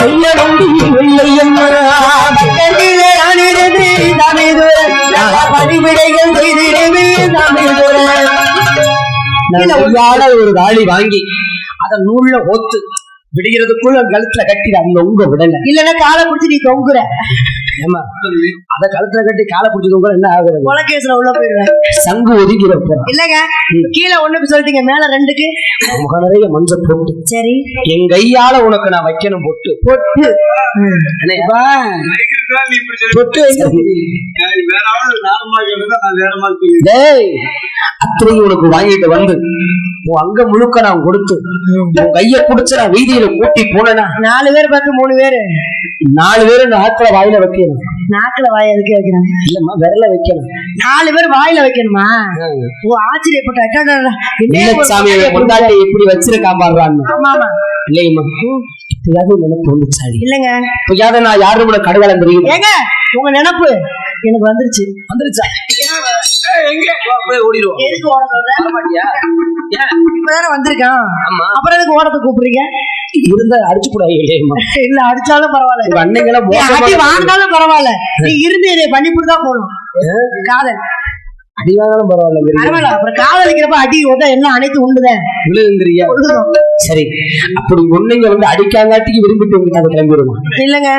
செய்ய வேண்டி வெள்ளையம்மா கண்ணிலே அணிடுது தமிழ்துரை பணிவிடைகள் செய்திடுவே தமிழ்துரை நல்ல ஒரு தாலி வாங்கி அத நூல்ல ஒத்து விடுகிறதுக்குள்ள கழுத்துல கட்டி அந்த உங்க விடல. இல்லன்னா காலை பிடிச்சி நீ தொங்குற. ஏமா அத கழுத்துல கட்டி காலை பிடிச்சது கூட என்ன ஆகுறது? கொலகேஸ்ல உள்ள போயிடுவேன். சங்கு ஒதுக்கிற போறான் இல்லங்க கீழே ஒண்ணுக்கு சொல்லிட்டீங்க மேல ரெண்டுக்கு. முக நிறைய மஞ்சள் போட்டு. சரி. என் கையால உனக்கு நான் வைக்கணும் பொட்டு. பொட்டு. உனக்கு வாங்கிட்டு வந்து. உன் அங்க முழுக்க நான் கொடுத்து. உன் கைய புடிச்சு நான் வீதியில கூட்டி போனேனா? நாலு பேர் பார்த்து மூணு பேரு. நாலு பேரும் இந்த ஆத்துல வாயில வைக்கணும் நாக்குல வாய் எதுக்கு வைக்கிறாங்க இல்லம்மா விரல வைக்கணும். நாலு பேர் வாயில வைக்கணுமா? ஓ ஆச்சரியப்பட்ட சாமி கொண்டாட்டி எப்படி வச்சிருக்கா ஆமா இல்லையம்மா இப்பயாவது நினைப்பு வந்துச்சாடி இல்லங்க. இப்பயாவது நான் யாரும் கூட கடுகாலம் தெரியும்? ஏங்க உங்க நினப்பு? எனக்கு வந்துருச்சு. வந்துருச்சா? வந்திருக்கான். ஆமா. அப்புறம் எதுக்கு ஓடத்தை கூப்பிடுறீங்க? இருந்தா அடிச்சு கூடாது இல்ல அடிச்சாலும் பரவாயில்ல. அன்னைக்கெல்லாம் அடி வாங்கினாலும் பரவாயில்ல. நீ இருந்து இதை பண்ணிவிட்டு தான் போகணும். காதல். அடி வாங்கினாலும் பரவாயில்ல பரவாயில்ல அப்புறம் காதலிக்கிறப்ப அடி உத எல்லாம் அனைத்து உண்டுதான் விழுந்துறியா சரி. அப்படி ஒண்ணுங்க வந்து அடிக்காங்காட்டிக்கு விரும்பிட்டு உங்களுக்கு அதை கிளம்பி வருமா இல்லங்க.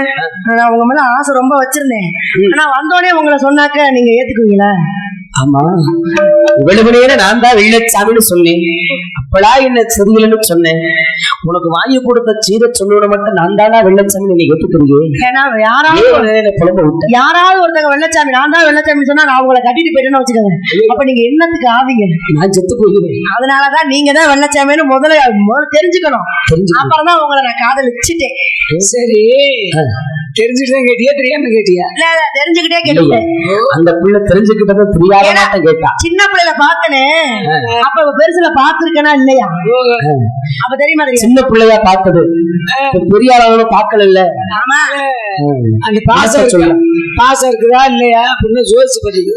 நான் உங்க மேல ஆசை ரொம்ப வச்சிருந்தேன். ஆனா வந்தோடனே உங்களை சொன்னாக்க நீங்க ஏத்துக்குவீங்களா? ஆமா. இவ்வளவு நேரம் நான் தான் வெள்ளச்சாமின்னு சொன்னேன். அப்படா என்ன சரியில்லைன்னு சொன்னேன். உனக்கு வாங்கி கொடுத்த சீர சொன்னோட மட்டும் நான் தானா வெள்ளச்சாமி நீங்க ஏத்துக்கிறீங்க ஏன்னா யாராவது புலம்ப விட்ட? யாராவது ஒருத்தங்க வெள்ளச்சாமி நான் தான் வெள்ளச்சாமி சொன்னா நான் உங்களை கட்டிட்டு போயிட்டேன்னு வச்சுக்கோங்க. அப்ப நீங்க என்னத்துக்கு ஆவீங்க? நான் செத்து போயிருவேன் அதனாலதான் நீங்க தான் வெள்ளச்சாமின்னு முதல்ல முதல்ல தெரிஞ்சுக்கணும். தெரிஞ்சு அப்புறம் தான் உங்களை நான் காதலிச்சுட்டேன். சரி. தெரிஞ்சுட்டு கேட்டியா தெரியாம கேட்டியா? இல்ல இல்ல தெரிஞ்சுக்கிட்டே கேட்டேன் அந்த பிள்ளை தெரிஞ்சுக்கிட்டத தெரியாத கேட்டா. சின்ன பிள்ளைல பாத்தனே அப்ப பெருசுல பாத்துருக்கனா இல்லையா? அப்ப தெரியுமா சின்ன பிள்ளையா பார்த்தது பெரிய அளவுல பார்க்கல இல்ல அந்த பாசம் சொல்ல பாசம் இருக்குதா இல்லையா? அப்படின்னு ஜோதிச்சு பதிவு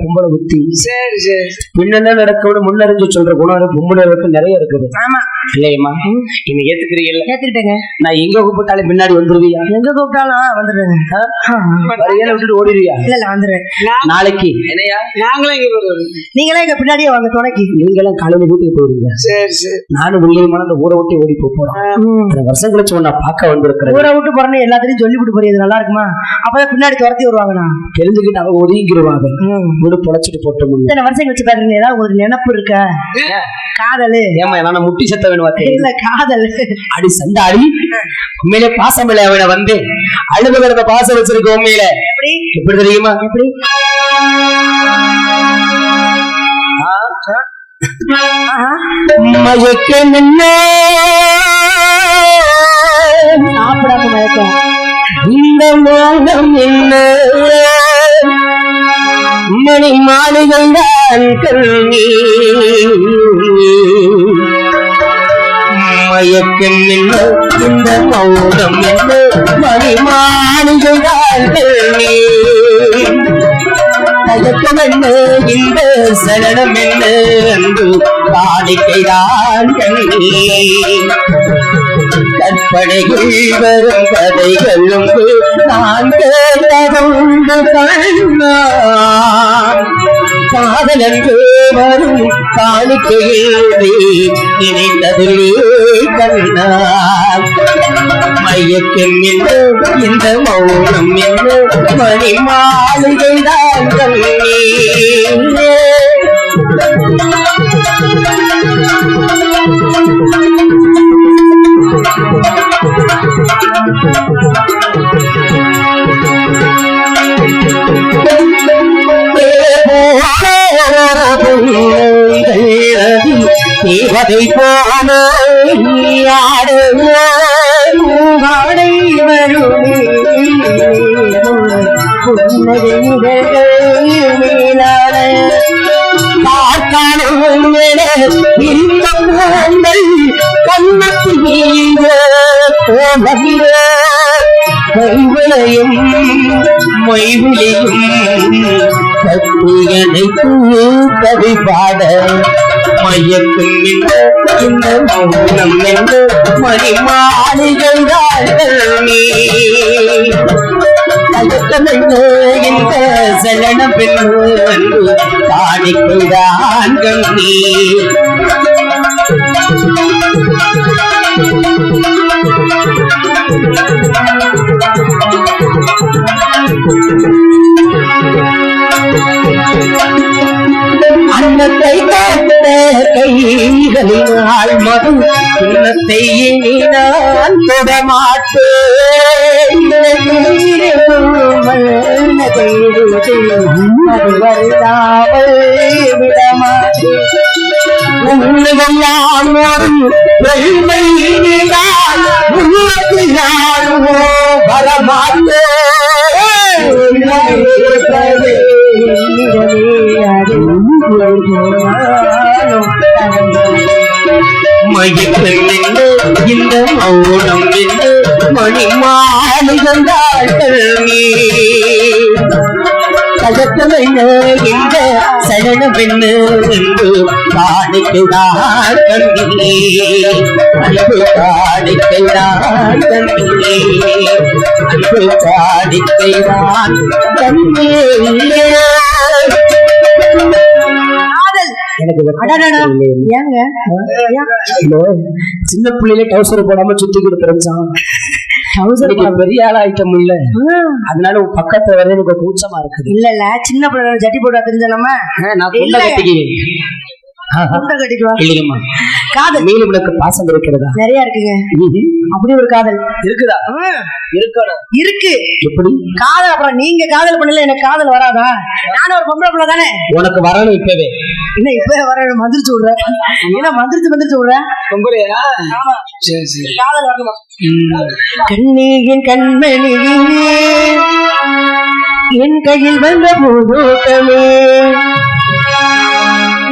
பொம்பளை புத்தி சரி சரி. பின்னென்ன நடக்கணும் முன்னறிஞ்சு சொல்ற குணம் பொம்பளைகளுக்கு நிறைய இருக்குது. ஆமா. இல்லையம்மா? நீங்க ஏத்துக்கிறீங்கல்ல? ஏத்துக்கிட்டேங்க. நான் எங்க கூப்பிட்டாலும் பின்னாடி வந்துருவியா? எங்க கூப்பிட்டாலும் வரையில விட்டுட்டு ஓடிடுவியா? இல்ல இல்ல வந்துடுறேன் நாளைக்கு. என்னையா? நாங்களும் இங்க வருவோம். நீங்களே எங்க பின்னாடியே வாங்க துணைக்கு நீங்களும் காலையில வீட்டுக்கு போயிருங்க. சரி சரி. நானும் வெள்ளியமான அந்த ஊரை விட்டு ஓடி போறோம். வருஷம் கழிச்சு உன்னை பார்க்க வந்திருக்கிறேன். ஊரை விட்டு போறேன்னு எல்லாத்தையும் சொல்லி விட்டு போறியது நல்லா இருக்குமா? அப்பதான் பின்னாடி துரத்தி வருவாங்கண்ணா. தெரிஞ்சுக்கிட்டு அவங்க ஒதுங்கிடுவாங்க வீடு பொழைச்சிட்டு போட்டோம். இத்தனை வருஷம் கழிச்சு பாக்குறீங்க ஏதாவது உங்களுக்கு நினப்பு இருக்கா? காதலு. ஏமா நான் முட்டி சத்த வேணும் இல்ல காதல். அடி சண்டாடி உண்மையிலே பாசம் இல்லை அவனை வந்து? அழுதுகிறத பாசம் வச்சிருக்க உண்மையில. எப்படி? எப்படி தெரியுமா? எப்படி? ஆஹா. மயக்க நின்ன. சாப்பிடாம மயக்கம். இந்த மோகம் என்ன மணி மாளிகள் தான் கண்ணி. மயக்கம் என்ன இந்த மௌனம் என்ன மணி மாளிகள் தான் தயக்கம் இந்த சரணம் என்ன காணிக்கைதான் கற்பனைகள் வரும் கதைகளும் நான் கேட்டதுண்டு கண்ணா. காதலன்று வரும் காணிக்கையில் நினைத்ததிலே கண்ணா. மையக்கம் என்ன இந்த மௌனம் என்ன மணி மாளிகை தான் கண்ணே தேவதை போன இன்பங்கள் கண்ணத்தில் போகிறே கைவளையும் மொய்விலையும் கத்தியனைத்து கவி பாட மையக்கும் இந்த இந்த மௌனம் என்று நீ. இந்த சலன பெண்ணு அன்னத்தை காத்த கைகளினால் மது கிண்ணத்தை இனி நான் தொடமாட்டேன் அது வருதாமல் விடமாட்டேன் உன்னையெல்லாம் பெருமை இனிதான் உனக்கு நானோ இந்த மௌனம் என்று மணி மாளிகந்தாள் நீ. இந்த சரண பெண்ணு என்று காணிக்கைதான் கண்ணிலே அன்பு அன்பு எனக்கு சின்ன பிள்ளையில டவுசர் போடாம சுத்திக்கிட்டு தெரிஞ்சான் பெரிய ஆள் ஐட்டம் இல்ல அதனால உன் பக்கத்துல வர எனக்கு கூச்சமா இருக்குது. இல்ல இல்ல சின்ன பிள்ளை ஜட்டி போட்டா தெரிஞ்ச நம்ம? நான் குண்டை கட்டிக்குவா இல்லையம்மா காதல். உனக்கு பாசம் இருக்கிறதா? நிறைய இருக்குங்க. அப்படி ஒரு காதல். இருக்குதா? இருக்கணும். இருக்கு. எப்படி? காதல் அப்புறம் நீங்க காதல் பண்ணல எனக்கு காதல் வராதா? நானும் ஒரு பொம்பளை பிள்ளை தானே. உனக்கு வரணும் இப்பவே. என்ன இப்ப வர மந்திரிச்சு விடுறேன் என்ன மந்திரிச்சு மந்திரிச்சு விடுறேன் பொம்பளையா? ஆமா. சரி சரி. காதல் வரணும்? ம். கண்ணீரின் கண்மணி என் கையில் வந்த பூதோட்டமே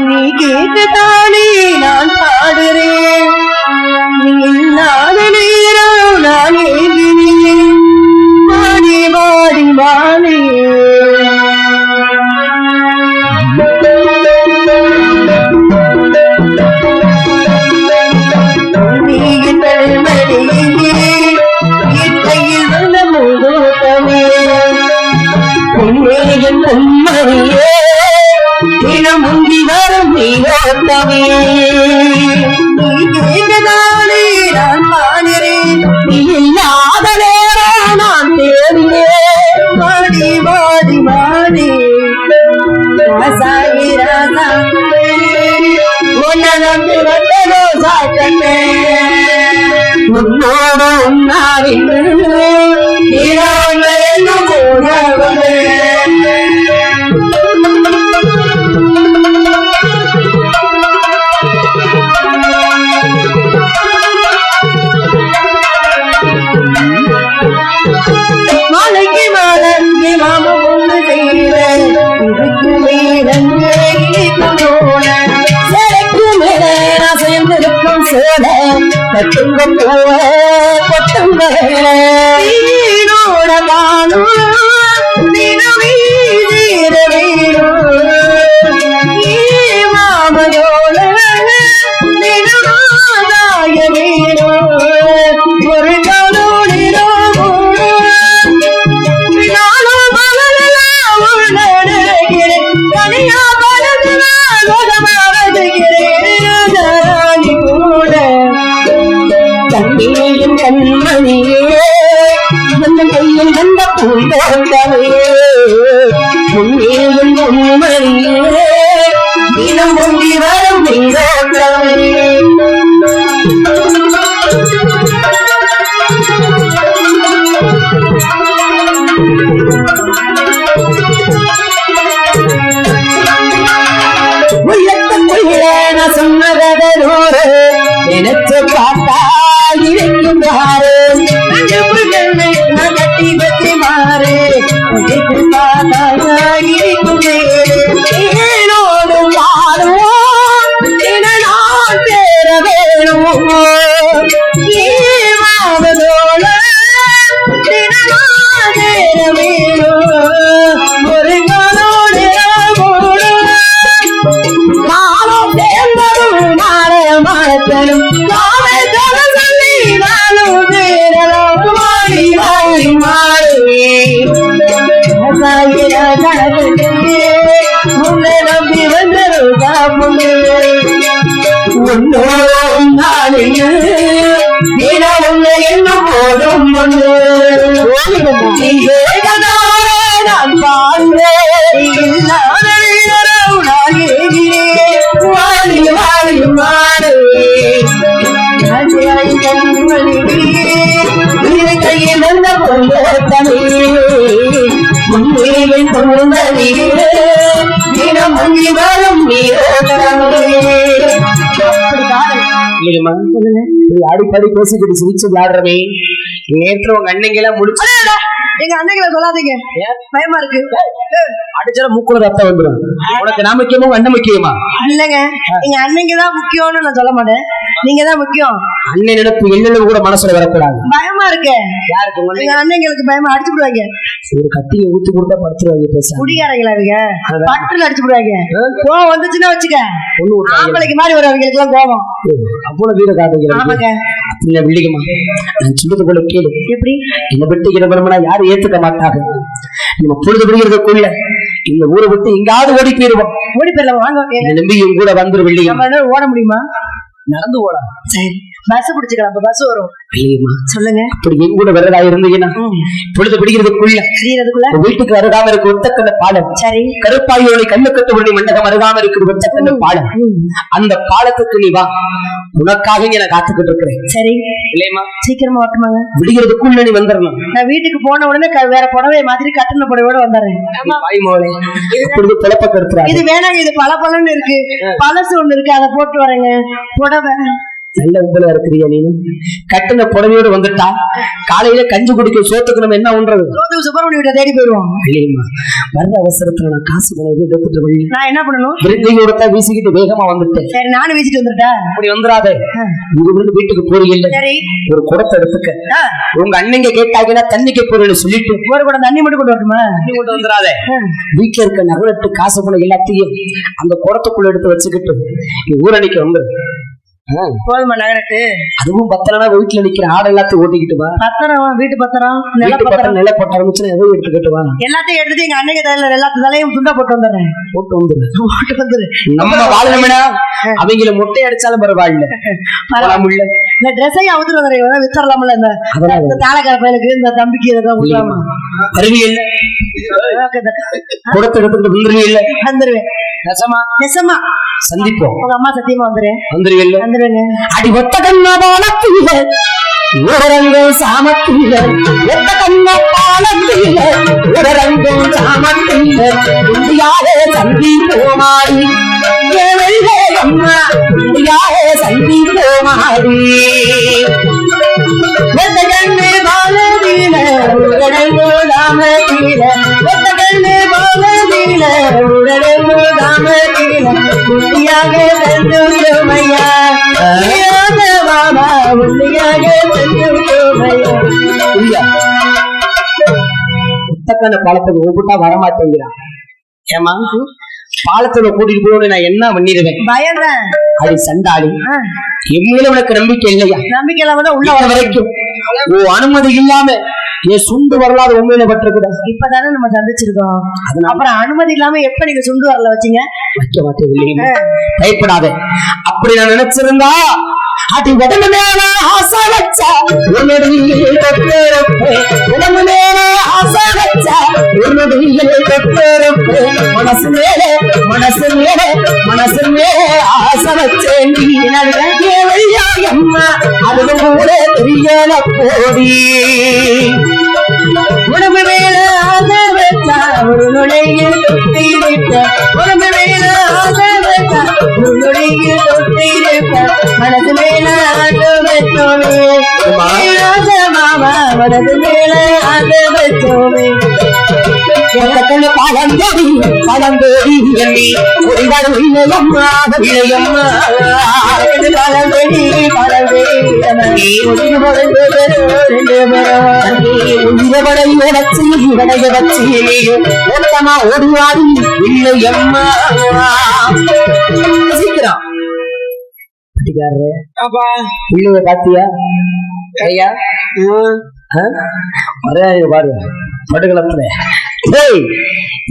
நீ கேட்டுத்தானே நான் நம்பி வந்ததோ சாட்டமே உன்னோடு உன்னாவிட்டு இரவு கூடவனே பச்சங்கம் போவ கொட்டுங்க உள்ளத்துக்குள்ள நான் சொன்னதோடு நினைச்சு பார்த்தா இருக்கின்றாரு பொண்ணு உன்னோடும் நாளில் தினம் உன்னை போதும் பொண்ணு நான் வாழ்ந்தேன் முங்கி வரும் அடிப்படி பேசிக்கிட்டு சிரிச்சு விளையாடுறமே. நேற்று உங்க அன்னைங்க எல்லாம் முடிச்சு எங்க அண்ணங்களை சொல்லாதீங்க. பயமா இருக்கு. அடிச்சாலும் மூக்குல ரத்தம் வந்துடும் உனக்கு நான் முக்கியமா அண்ணன் முக்கியமா? இல்லங்க. எங்க அண்ணங்க தான் முக்கியம்னு நான் சொல்ல மாட்டேன். நீங்க தான் முக்கியம். அண்ணன் நினைப்பு எண்ணெழுவு கூட மனசுல வரக்கூடாது. பயமா இருக்கு. யாருக்கு எங்க அண்ணங்களுக்கு பயமா அடிச்சு விடுவாங்க ஒரு கத்தியை ஊத்தி கொடுத்தா படுத்துருவாங்க பேச குடிகாரங்களா அதான். பட்டுல அடிச்சு விடுவாங்க கோவம் வந்துச்சுன்னா வச்சுக்க. ஆம்பளைக்கு மாதிரி வரும் அவங்களுக்கு எல்லாம் கோவம் அவ்வளவு வீர காட்டுகிறேன் ஆமாங்க. இல்ல வில்லிகமா நான் சொல்றது கேளு. எப்படி? என்னை விட்டு இடம்பெறமனா யாரும் ஏத்துக்க மாட்டாங்க. நம்ம பொழுது விடுகிறதுக்குள்ள இந்த ஊரை விட்டு எங்காவது ஓடி போயிருவோம். ஓடி போயிடலாம். வாங்க என்னை நம்பி கூட வந்துரு என்ன ஓட முடியுமா? நடந்து ஓடா சரி பஸ் பிடிச்சுக்கலாம். அப்ப பஸ் வரும். வில்லிகமா சொல்லுங்க. அப்படி எங்க கூட வரதா இருந்தீங்கன்னா. பொழுது விடுகிறதுக்குள்ள தெரியறதுக்குள்ள உங்க வீட்டுக்கு அருகாம இருக்கு ஒத்தக்கண்ட பாலம். சரி. கருப்பாயோனை கண்ணுக்கட்டு உடனே மண்டகம் அருகாம இருக்குது ஒத்தக்கண்ட பாலம். அந்த பாலத்துக்கு நீ வா. உனக்காக இங்க நான் காத்துக்கிட்டு இருக்கிறேன். சரி. இல்லையம்மா சீக்கிரமா வரட்டுமாங்க. விடுகிறதுக்குள்ள நீ வந்துடணும் நான் வீட்டுக்கு போன உடனே வேற புடவை மாதிரி கட்டின புடவையோட வந்துடுறேன். இது வேணாங்க இது பல பலன்னு இருக்கு. பழசு ஒண்ணு இருக்கு அதை போட்டு வரேங்க. புடவை. நல்ல உங்களா இருக்கிறியா நீ கட்டின புடவையோடு வந்துட்டா? காலையில கஞ்சி குடிக்க சோத்துக்கு நம்ம என்ன பண்றது சுப்பிரமணிய வீட்டை தேடி போயிடுவோம் இல்லையம்மா வர்ற அவசரத்துல நான் காசு பணம் எடுத்துட்டு போய் நான் என்ன பண்ணணும்? விருந்தையோட தான் வீசிக்கிட்டு வேகமா வந்துட்டேன். சரி நானும் வீசிட்டு வந்துட்டா? அப்படி வந்துடாதே இங்க இருந்து வீட்டுக்கு போறீங்கல்ல? சரி. ஒரு குடத்தை எடுத்துக்க. உங்க அண்ணங்க கேட்டாங்கன்னா தண்ணிக்கு போறேன்னு சொல்லிட்டு ஒரு கூட தண்ணி மட்டும் கொண்டு வரட்டுமா? கொண்டு வந்துடாதே வீட்டுல இருக்க நகலட்டு காசு பணம் எல்லாத்தையும் அந்த குடத்துக்குள்ள எடுத்து வச்சுக்கிட்டு ஊரணிக்கு வந்து ஆ, போதுமா நகரட்டு அதுவும் பத்திரனா வீட்டுல நிக்கிற ஆடை எல்லாத்தையும் ஓட்டிக்கிட்டு வா. பத்திரம் வீட்டு பத்திரம் நில பத்திரம் பத்திரம். நில போட்ட ஆரம்பிச்சுன்னா எதுவும் எடுத்துக்கிட்டு வா. எல்லாத்தையும் எடுத்துட்டு எங்க அன்னைக்கு தலையில எல்லாத்து தலையும் துண்டா போட்டு வந்துடுறேன். போட்டு வந்துரு. போட்டு வந்துரு. நம்ம வாழணும்னா அவங்கள மொட்டை அடிச்சாலும் பரவாயில்ல. பரவாயில்ல. இந்த ட்ரெஸ்ஸையும் அவுத்துட்டு வந்துடுறேன் வித்தரலாம்ல இந்த தாளக்கார பயலுக்கு இந்த தம்பிக்கு இதெல்லாம் விடலாமா இல்ல குடத்தை எடுத்துக்கிட்டு வந்துருவீல்ல வந்துருவேன். ரசமா நெசமா சந்திப்போம். உங்க அம்மா சத்தியமா வந்துருவேன் வந்துருவீல்ல வந்துருவேங்க அடி ஒத்த கண்ண பாலத்தில உரரங்கம் சாமத்தில ஒத்த கண்ண பாலத்தில உரரங்கம் சாமத்தில இந்தியாவே சந்தி போமாடி வெள்ளே அம்மா இந்தியாவே சந்தி போமாடி ஒத்த கண்ணு பாலத்தில உரரங்கோ தாமத்தில ஒத்த கண்ணு பாலத்தில உரரங்கோ தாமத்தில இந்தியாவே சந்தி போமையா புத்தக்கான பாலத்துக்கு கூப்பிட்டா வரமாட்டேங்கிறான். ஏமா பாலத்துல கூட்டிட்டு போய் நான் என்ன பண்ணிடுவேன் பயம்தான் அது சண்டாளி. என் மேல உனக்கு நம்பிக்கை இல்லையா? நம்பிக்கை இல்லாம உள்ள வர வரைக்கும். ஓ அனுமதி இல்லாம என் சுண்டு வரலாத உண்மையில பட்டிருக்குதா? இப்பதானே நம்ம சந்திச்சிருக்கோம். அப்புறம் அனுமதி இல்லாம எப்ப நீங்க சுண்டு வரல வச்சீங்க? வைக்க மாட்டேன் பயப்படாத. அப்படி நான் நினைச்சிருந்தா அடி உடம்பு மேல ஆசை வச்சா. உடம்பு மேல ஆசை வச்சா. மனசு மேல மனசு மேல மனசு மேல ஆசை வச்சேன் வெள்ளையா அம்மா. அது கூட தெரியல போடி. உடம்பு மேல ஆசை வச்சா ஒரு நுழையில் தொட்டி விட்ட உடம்பு மேல ஆசை வச்சா ஒரு நுழையில் மனசு மேல ஆசை வச்சோமே மாமா மனது மேல ஆசை வச்சோமே பழந்தோடி பழந்தோடி எண்ணி ஒருவரும் இல்லையம்மா இல்லையம்மா பழந்தோடி பழந்தோடி உயிரவடை உடச்சி வச்சு ஓட்டமா இல்லையம்மா சீக்கிரம். பாத்தியா ஐயா. பாரு படுகளத்துல டேய்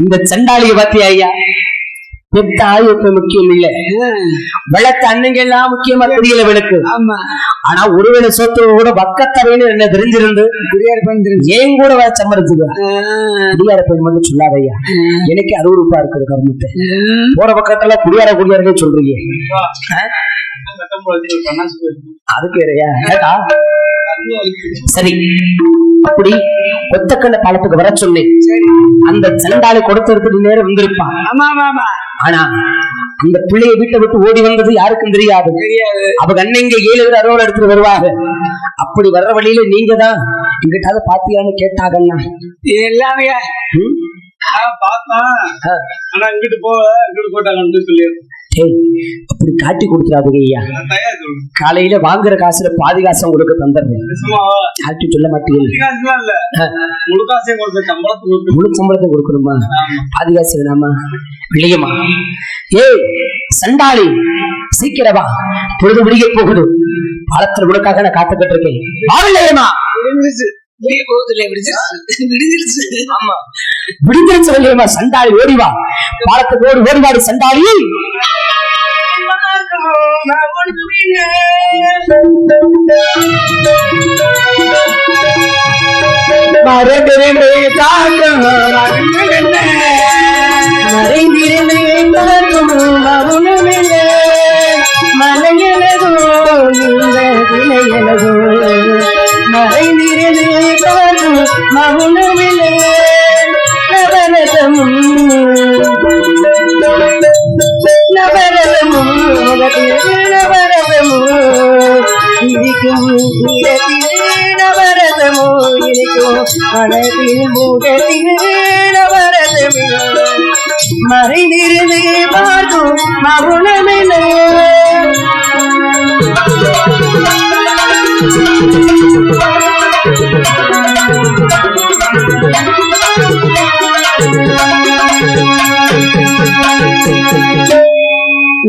இந்த சண்டாளிய பாத்தியா ஐயா? பெத்த இப்ப முக்கியம் இல்ல. வெள்ளத்த அண்ணங்க எல்லாம் முக்கியமா தெரியல எனக்கு ஆமா. ஆனா ஒருவேளை சொத்து கூட பக்கத்தவைன்னு என்ன தெரிஞ்சிருந்து? குடியார் பண்ணிட்டு ஏன் கூட வர சம்மரிச்சுக்க? குடியார பெண் சொல்லாதையா எனக்கு அருவருப்பா இருக்குது கர்மத்தை. போற பக்கத்துல குடியார குடியாரே சொல்றீங்க. அதுக்கு வேறயா சரி. அப்படி கொத்தக்கண்ண பாலத்துக்கு வர சொன்னேன். அந்த சண்டாளி கொடுத்ததுக்கு நேரம் வந்திருப்பான் ஆனா அந்த பிள்ளைய வீட்டை விட்டு ஓடி வந்தது யாருக்கும் தெரியாது. அவங்க அண்ணன் இங்க ஏழு பேர் அறுவடை எடுத்துட்டு வருவாங்க அப்படி வர்ற வழியில நீங்க தான் எங்கிட்டாவது பாத்தியான்னு கேட்டாங்கண்ணா எல்லாமே. ஆ. ஆனா இங்கிட்டு போ இங்கிட்டு போட்டாங்கன்னு ஏய், அப்படி காட்டி கொடுத்துறாதுங்க ஐயா. காலையில வாங்குற காசுல பாதி காசு உங்களுக்கு தந்துடுறேன். சும்மாவா காட்டி சொல்ல மாட்டீங்க. காசுலாம் இல்ல. முழு சம்பளத்தை கொடுக்கணுமா? பாதி காசு வேணாமா? இல்லையம்மா. ஏய் சண்டாளி சீக்கிரமா பொழுது விடிய போகுது. பாலத்துல உனக்காக நான் காத்துக்கிட்டு இருக்கேன். வாவில்லையம்மா விடிஞ்சிருச்சு. விடிஞ்சிருச்சு விடிஞ்சிருச்சு. ஆமா. இல்லையம்மா. சண்டாளி ஓடிவா பாலத்துக்கு வேறுபாடு ஓடிவாடு சண்டாளி தாக்கம் மறைந்திருந்தே பார்க்கும் மௌனமில்லை மலையழகோ இந்த விலையழகோ மறைந்திருந்தே பார்க்கும் மௌனமில்லை இருக்கும் நவரதமோ மனதில் முகத்தில் மறைந்திருந்து பார்க்கும்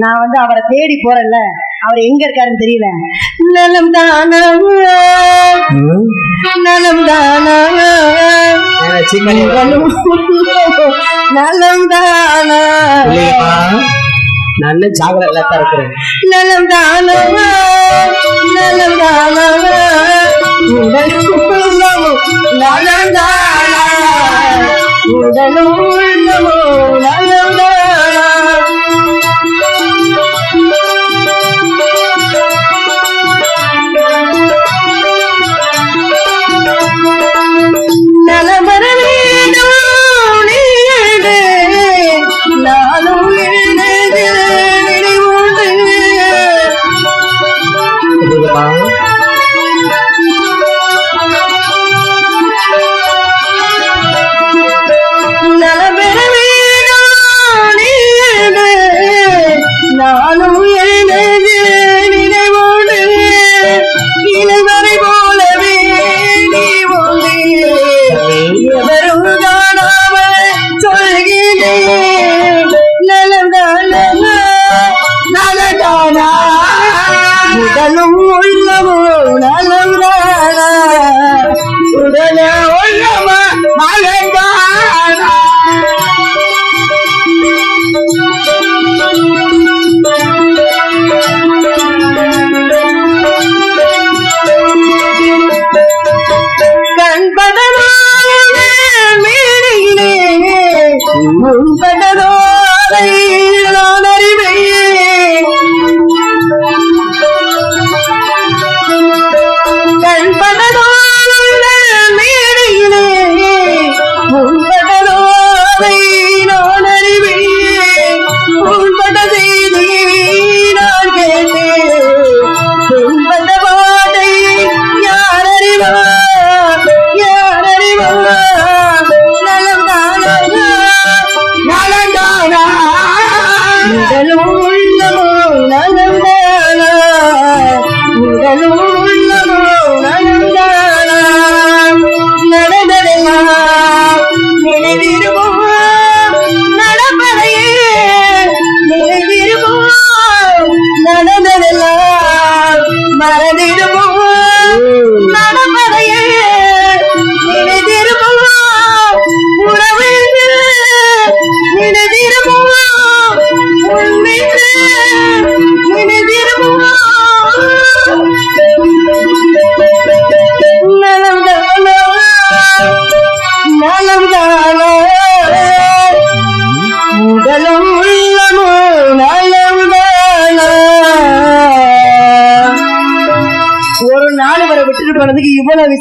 நான் வந்து அவரை தேடி போறேன்ல. அவர் எங்க இருக்காருன்னு தெரியல. நலம் தானா நலம் தானா நலம் தானா நான் ஜாகிரதை தான் இருக்கிறேன் நலம் தானா நலம் தானா உடலும் நலம் தானா உடலும் உள்ளமும்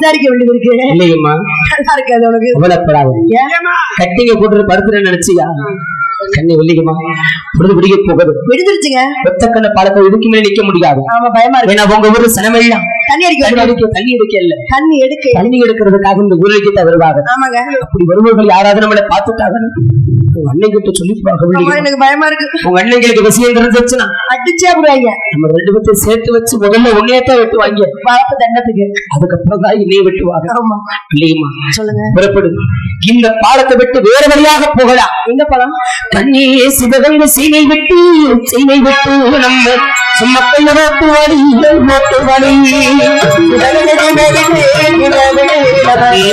விசாரிக்க வேண்டியது இருக்கு. இல்லையம்மா. நல்லா இருக்காது உனக்கு. கவலைப்படாது. கட்டிங்க போட்டு படுத்துறேன்னு நினைச்சியா? கண்ணி வெள்ளிக்குமா பொழுது பிடிக்க போகுது. விடுந்துருச்சுங்க ஒத்த கண்ண பழக்கம் இதுக்கு மேல நிக்க முடியாது. ஆமா பயமா இருக்கு. ஏன்னா உங்க ஊரு சனமெல்லாம் தண்ணி அடிக்க தண்ணி. அடிக்க தண்ணி இல்ல. தண்ணி எடுக்க தண்ணி எடுக்கிறதுக்காக இந்த தான் வருவாங்க ஆமாங்க. அப்படி வருபவர்கள் யாராவது நம்மளை பார்த்துட்டாங்க உங்க அண்ணன் கிட்ட சொல்லிப்பாங்க ஆமா வெள்ளிக்குமா எனக்கு பயமா இருக்கு. உங்க அண்ணங்களுக்கு விஷயம் தெரிஞ்சிச்சுன்னா அடிச்சே விடுவாங்க நம்ம ரெண்டு பேர்த்தையும் சேர்த்து வச்சு முதல்ல உன்னையே தான் வெட்டுவாங்க தண்டத்துக்கு. அதுக்கப்புறம் தான் என்னைய வெட்டுவாங்க ஆமா. இல்லையுமா சொல்லுங்க. இந்த பாலத்தை விட்டு வேற வழியாக போகலாம். எங்க போலாம்? கண்ணே சிவகங்க சீனை விட்டு சீனை விட்டு நம்ம சுமக்கைய ரோட்டு வழி ரோட்டு வழி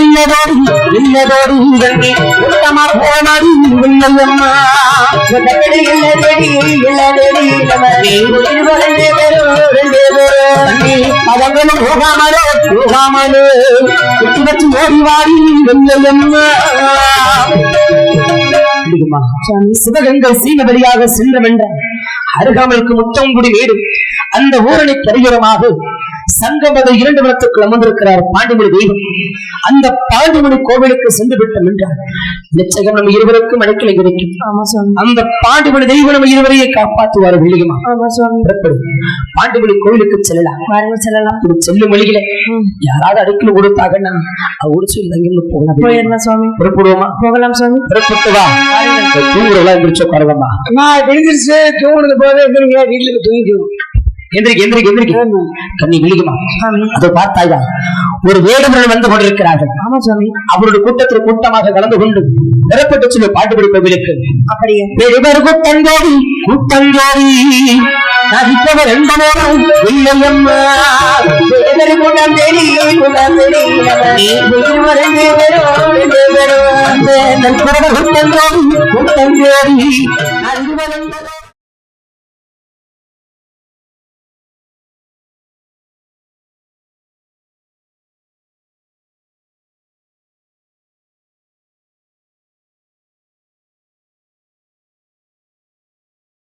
இல்லதோடி இல்லதோடி உத்தமா போனாடி இல்லையம்மா அதங்களும் போகாமலோ போகாமலோ குட்டி வச்சு ஓடி வாடி வெள்ளையம்மா சிவகங்கை சீன வழியாக சென்றவென்ற அருகாமலுக்கு முத்தங்குடி வீடு அந்த ஊரணி கரையோரமாக சங்கமத இரண்டு வளத்துக்குள் அமர்ந்திருக்கிறார் பாண்டிமணி தெய்வம் அந்த பாண்டிமணி கோவிலுக்கு சென்று விட்டோம் என்றார் நிச்சயம் நம்ம இருவருக்கும் அடைக்கலை கிடைக்கும். அந்த பாண்டிமணி தெய்வம் நம்ம இருவரையே காப்பாற்றுவார் வெள்ளியமா பாண்டிமணி கோவிலுக்கு செல்லலாம். செல்லலாம். இப்படி செல்லும் வழியில யாராவது அடுக்கல கொடுத்தாங்கன்னா ஒரு சொல்லி தங்கிருந்து போகலாம் போயிடலாம் சுவாமி. புறப்படுவோமா? போகலாம் சுவாமி. புறப்பட்டு வா தூங்குறவங்களா எந்திரிச்சு உட்காருங்கம்மா நான் விழுந்துருச்சு தூங்குனது போது எந்திரிங்க. வீட்டுல தூங்கிக்குவோம் எந்திரிக்க எந்திரிக்க எந்திரிக்க. கண்ணி விழிக்குமா? அதை பார்த்தாயா ஒரு வேடுமரன் வந்து கொண்டிருக்கிறார்கள். அவருடைய கூட்டத்தில் கூட்டமாக கலந்து கொண்டு பெறப்பட்டு சொல்ல பாட்டுப்படி கோவிலுக்கு அப்படியே? பெருவர் கூட்டங்கோடி கூட்டங்கோடி நதிப்பவர் எந்த நேரம் இல்லையம்மா கூட்டங்கோடி கூட்டங்கோடி